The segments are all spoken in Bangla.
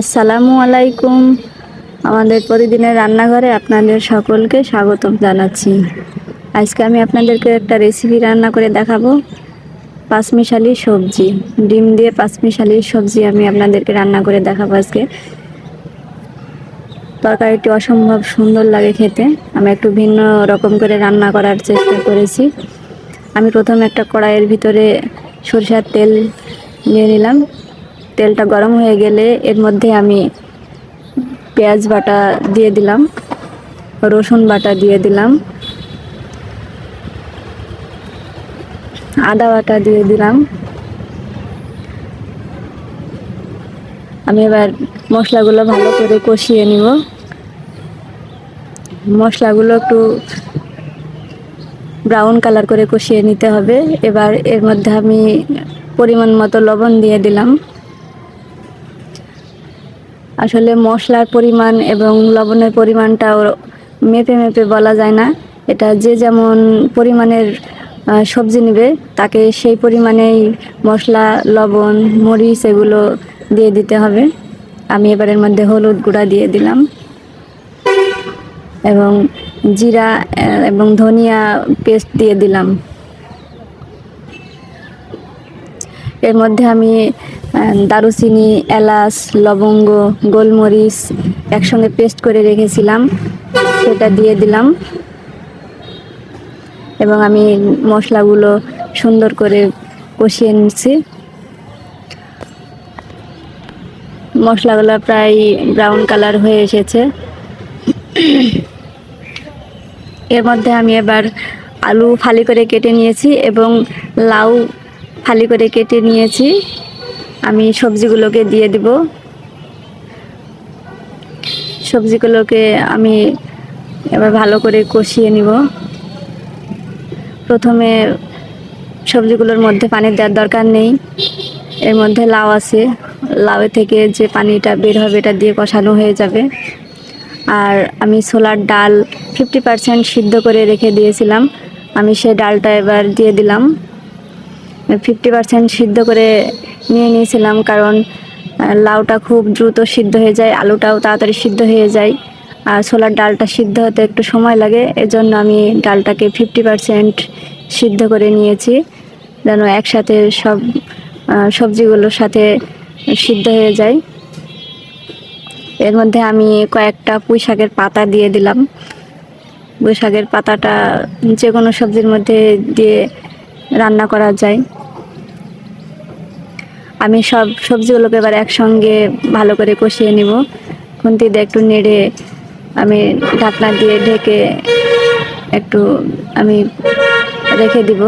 আসসালামু আলাইকুম। আমাদের প্রতিদিনের রান্নাঘরে আপনাদের সকলকে স্বাগতম জানাচ্ছি। আজকে আমি আপনাদেরকে একটা রেসিপি রান্না করে দেখাবো। পাঁচমিশালি সবজি। ডিম দিয়ে পাঁচমিশালি সবজি আমি আপনাদেরকে রান্না করে দেখাবো আজকে। তরকারিটি অসম্ভব সুন্দর লাগে খেতে। আমি একটু ভিন্ন রকম করে রান্না করার চেষ্টা করেছি। আমি প্রথমে একটা কড়াইয়ের ভিতরে সরিষার তেল নিয়ে নিলাম। তেলটা গরম হয়ে গেলে এর মধ্যে আমি পেঁয়াজ বাটা দিয়ে দিলাম, রসুন বাটা দিয়ে দিলাম, আদা বাটা দিয়ে দিলাম। আমি এবার মশলাগুলো ভালো করে কষিয়ে নিব। মশলাগুলো একটু ব্রাউন কালার করে কষিয়ে নিতে হবে। এবার এর মধ্যে আমি পরিমাণ মতো লবণ দিয়ে দিলাম। আসলে মশলার পরিমাণ এবং লবণের পরিমাণটাও মেপে মেপে বলা যায় না। এটা যে যেমন পরিমাণের সবজি নেবে, তাকে সেই পরিমাণেই মশলা, লবণ, মরিচ এগুলো দিয়ে দিতে হবে। আমি এবারের মধ্যে হলুদ গুঁড়া দিয়ে দিলাম। এবং জিরা এবং ধনিয়া পেস্ট দিয়ে দিলাম। এর মধ্যে আমি দারুচিনি, এলাচ, লবঙ্গ, গোলমরিচ একসঙ্গে পেস্ট করে রেখেছিলাম। সেটা দিয়ে দিলাম। এবং আমি মশলাগুলো সুন্দর করে কষিয়ে নিচ্ছি। মশলাগুলো প্রায় ব্রাউন কালার হয়ে এসেছে। এর মধ্যে আমি এবার আলু ফালি করে কেটে নিয়েছি এবং লাউ ফালি করে কেটে নিয়েছি। আমি সবজিগুলোকে দিয়ে দিব। সবজিগুলোকে আমি এবার ভালো করে কষিয়ে নিব। প্রথমে সবজিগুলোর মধ্যে পানি দেওয়ার দরকার নেই। এর মধ্যে লাউ আছে। লাউ থেকে যে পানিটা বের হবে, এটা দিয়ে কষানো হয়ে যাবে। আর আমি ছোলার ডাল ফিফটি পার্সেন্ট সিদ্ধ করে রেখে দিয়েছিলাম। আমি সেই ডালটা এবার দিয়ে দিলাম। ফিফটি পার্সেন্ট সিদ্ধ করে নিয়ে নিয়েছিলাম কারণ লাউটা খুব দ্রুত সিদ্ধ হয়ে যায়, আলুটাও তাড়াতাড়ি সিদ্ধ হয়ে যায়, আর ছোলার ডালটা সিদ্ধ হতে একটু সময় লাগে, এজন্য আমি ডালটাকে ফিফটি পার্সেন্ট সিদ্ধ করে নিয়েছি, যেন একসাথে সব সবজিগুলোর সাথে সিদ্ধ হয়ে যায়। এর মধ্যে আমি কয়েকটা পুঁই শাকের পাতা দিয়ে দিলাম। পুঁই শাকের পাতাটা যে কোনো সবজির মধ্যে দিয়ে রান্না করা যায়। আমি সব সবজিগুলোকে এবার একসঙ্গে ভালো করে কষিয়ে নিব। খুন্তি দিয়ে একটু নেড়ে আমি ঢাকনা দিয়ে ঢেকে একটু আমি রেখে দিব।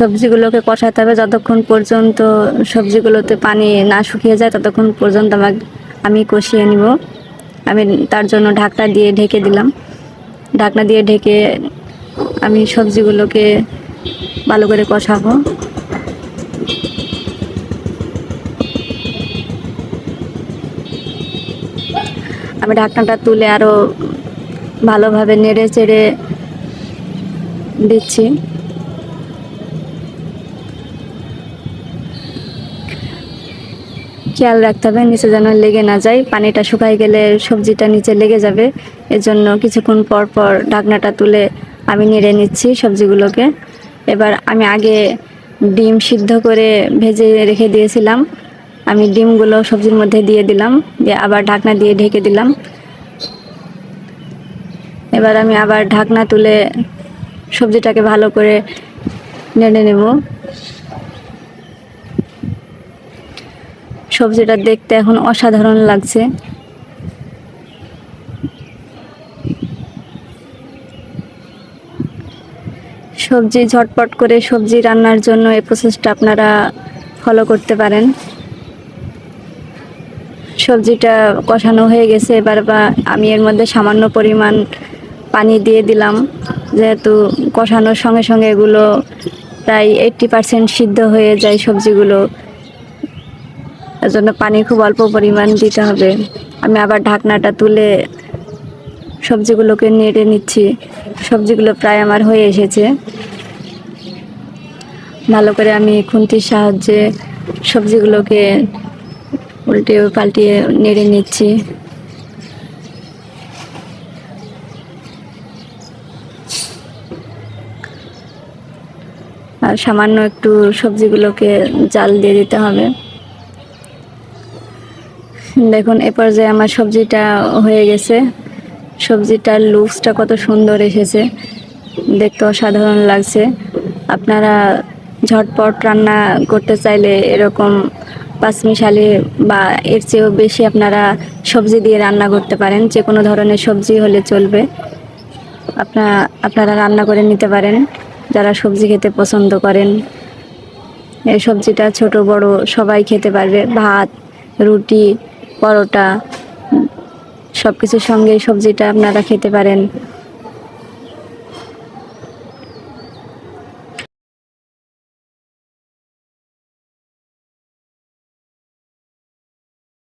সবজিগুলোকে কষাতে হবে যতক্ষণ পর্যন্ত সবজিগুলোতে পানি না শুকিয়ে যায় ততক্ষণ পর্যন্ত আমাকে আমি কষিয়ে নিব। আমি তার জন্য ঢাকনা দিয়ে ঢেকে দিলাম। ঢাকনা দিয়ে ঢেকে আমি সবজিগুলোকে ভালো করে কষাবো। আমি ঢাকনাটা তুলে আরও ভালোভাবে নেড়ে চেড়ে দিচ্ছি। খেয়াল রাখতে হবে, নিচে যেন লেগে না যায়। পানিটা শুকাই গেলে সবজিটা নিচে লেগে যাবে। এর জন্য কিছুক্ষণ পর পর ঢাকনাটা তুলে আমি নেড়ে নিচ্ছি সবজিগুলোকে। এবার আমি আগে ডিম সিদ্ধ করে ভেজে রেখে দিয়েছিলাম। আমি ডিমগুলো সবজির মধ্যে দিয়ে দিলাম, দিয়ে আবার ঢাকনা দিয়ে ঢেকে দিলাম। এবার আমি আবার ঢাকনা তুলে সবজিটাকে ভালো করে নেড়ে নেব। সবজিটা দেখতে এখন অসাধারণ লাগছে। সবজি ঝটপট করে সবজি রান্নার জন্য এই প্রসেসটা আপনারা ফলো করতে পারেন। সবজিটা কষানো হয়ে গেছে, এবার বা আমি এর মধ্যে সামান্য পরিমাণ পানি দিয়ে দিলাম। যেহেতু কষানোর সঙ্গে সঙ্গে এগুলো প্রায় এইট্টি পার্সেন্ট সিদ্ধ হয়ে যায় সবজিগুলো। এর জন্য পানি খুব অল্প পরিমাণ দিতে হবে। আমি আবার ঢাকনাটা তুলে সবজিগুলোকে নেড়ে নিচ্ছি। সবজিগুলো প্রায় আমার হয়ে এসেছে। ভালো করে আমি খুন্তির সাহায্যে সবজিগুলোকে উল্টে পাল্টিয়ে নেড়ে নিচ্ছি। আর সামান্য একটু সবজিগুলোকে জাল দিয়ে দিতে হবে। দেখুন, এ পর্যায়ে আমার সবজিটা হয়ে গেছে। সবজিটার লুকসটা কত সুন্দর এসেছে। দেখতে অসাধারণ লাগছে। আপনারা ঝটপট রান্না করতে চাইলে এরকম পাঁচমিশালি বা এর চেয়েও বেশি আপনারা সবজি দিয়ে রান্না করতে পারেন। যে কোনো ধরনের সবজি হলে চলবে। আপনারা আপনারা রান্না করে নিতে পারেন। যারা সবজি খেতে পছন্দ করেন, এই সবজিটা ছোট বড় সবাই খেতে পারবে। ভাত, রুটি পরোটা সব কিছুর সঙ্গে সবজিটা আপনারা খেতে পারেন।